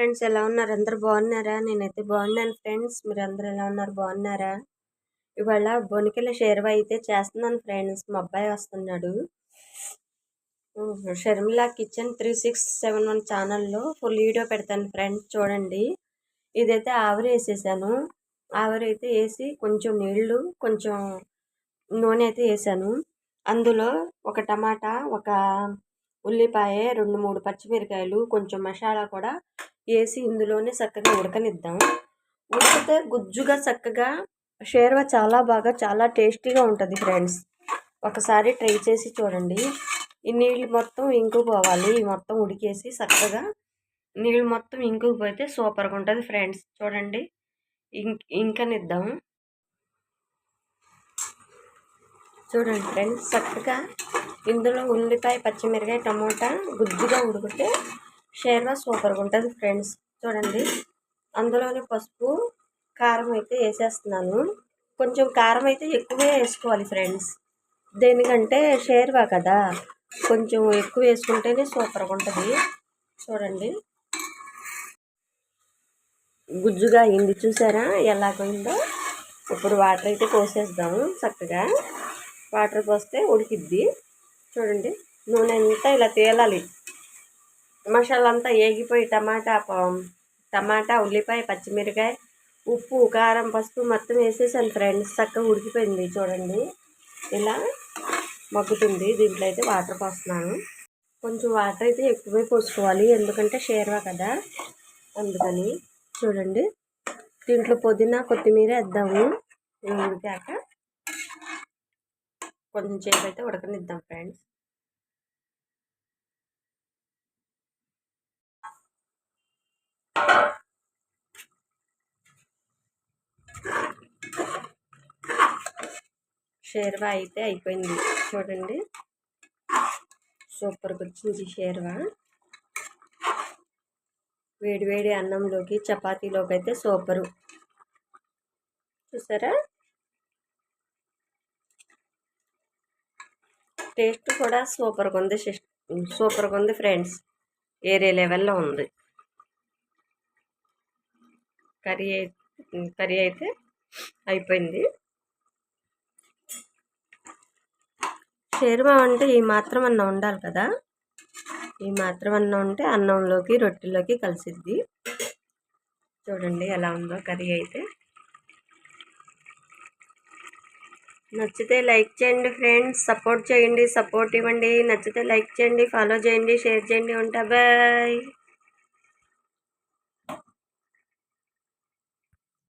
Friends ఎలా ఉన్నారు? అందరు బాగున్నారా? నేనైతే బాగున్నాను ఫ్రెండ్స్ మీరు అందరు ఎలా ఉన్నారు? బాగున్నారా? ఇవాళ బొనికెల షేర్వా అయితే చేస్తున్నాను ఫ్రెండ్స్ మా అబ్బాయి వస్తున్నాడు. Sharmila kitchen three six seven one ఛానల్లో ఫుల్ వీడియో పెడతాను ఫ్రెండ్స్ చూడండి. ఇదైతే ఆవిరి వేసేసాను. ఆవిరి అయితే వేసి కొంచెం నీళ్ళు కొంచెం నూనె అయితే వేసాను. అందులో ఒక టమాటా ఒక ఉల్లిపాయ రెండు మూడు పచ్చిమిరకాయలు కొంచెం మసాలా కూడా వేసి ఇందులోనే చక్కగా ఉడకనిద్దాం. ఉడికితే గుజ్జుగా చక్కగా షేర్వా చాలా బాగా చాలా టేస్టీగా ఉంటుంది ఫ్రెండ్స్. ఒకసారి ట్రై చేసి చూడండి. ఈ నీళ్ళు మొత్తం ఇంకుపోవాలి. మొత్తం ఉడికేసి చక్కగా నీళ్ళు మొత్తం ఇంకుపోతే సూపర్గా ఉంటుంది ఫ్రెండ్స్. చూడండి. ఇంక్ ఇంకనిద్దాం. చూడండి ఫ్రెండ్స్ చక్కగా ఇందులో ఉల్లిపాయ పచ్చిమిరకాయ టమోటా గుజ్జుగా ఉడికితే షేర్వా సూపర్గా ఉంటుంది ఫ్రెండ్స్. చూడండి. అందులోనే పసుపు కారం అయితే వేసేస్తున్నాను. కొంచెం కారం అయితే ఎక్కువే వేసుకోవాలి ఫ్రెండ్స్. దేనికంటే షేర్వా కదా. కొంచెం ఎక్కువ వేసుకుంటేనే సూపర్గా ఉంటుంది. చూడండి. గుజ్జుగా అయింది చూసారా? ఎలాగైందో ఇప్పుడు వాటర్ అయితే పోసేద్దాము చక్కగా. వాటర్ పోస్తే ఉడికిద్ది. చూడండి. నూనె అంతా ఇలా తేలాలి. మసాలా అంతా ఏగిపోయి టమాటా టమాటా ఉల్లిపాయ పచ్చిమిరకాయ ఉప్పు కారం పసుపు మొత్తం వేసేసాను ఫ్రెండ్స్. చక్కగా ఉడికిపోయింది చూడండి. ఇలా మగ్గుతుంది. దీంట్లో అయితే వాటర్ పోస్తున్నాను. కొంచెం వాటర్ అయితే ఎక్కువే పోసుకోవాలి. ఎందుకంటే షేర్వా కదా. అందుకని చూడండి. దీంట్లో పుదీనా కొత్తిమీర వేద్దాము. ఉడికాక కొంచెం సేపు అయితే ఉడకనిద్దాం ఫ్రెండ్స్. షేర్వా అయితే అయిపోయింది. చూడండి. సూపర్గా వచ్చింది షేర్వా. వేడివేడి అన్నంలోకి చపాతీలోకి అయితే సూపరు. చూసారా? టేస్ట్ కూడా సూపర్గా ఉంది సూపర్గా ఉంది ఫ్రెండ్స్. ఏరే లెవెల్లో ఉంది. కర్రీ కర్రీ అయితే అయిపోయింది. షేర్వా అంటే ఈ మాత్రం అన్నం ఉండాలి కదా? ఈ మాత్రం అన్నం ఉంటే అన్నంలోకి రొట్టెలోకి కలిసిద్ది. చూడండి ఎలా ఉందో కర్రీ అయితే. నచ్చితే లైక్ చేయండి ఫ్రెండ్స్. సపోర్ట్ చేయండి సపోర్ట్ ఇవ్వండి. నచ్చితే లైక్ చేయండి ఫాలో చేయండి షేర్ చేయండి. ఉంటా బాయ్.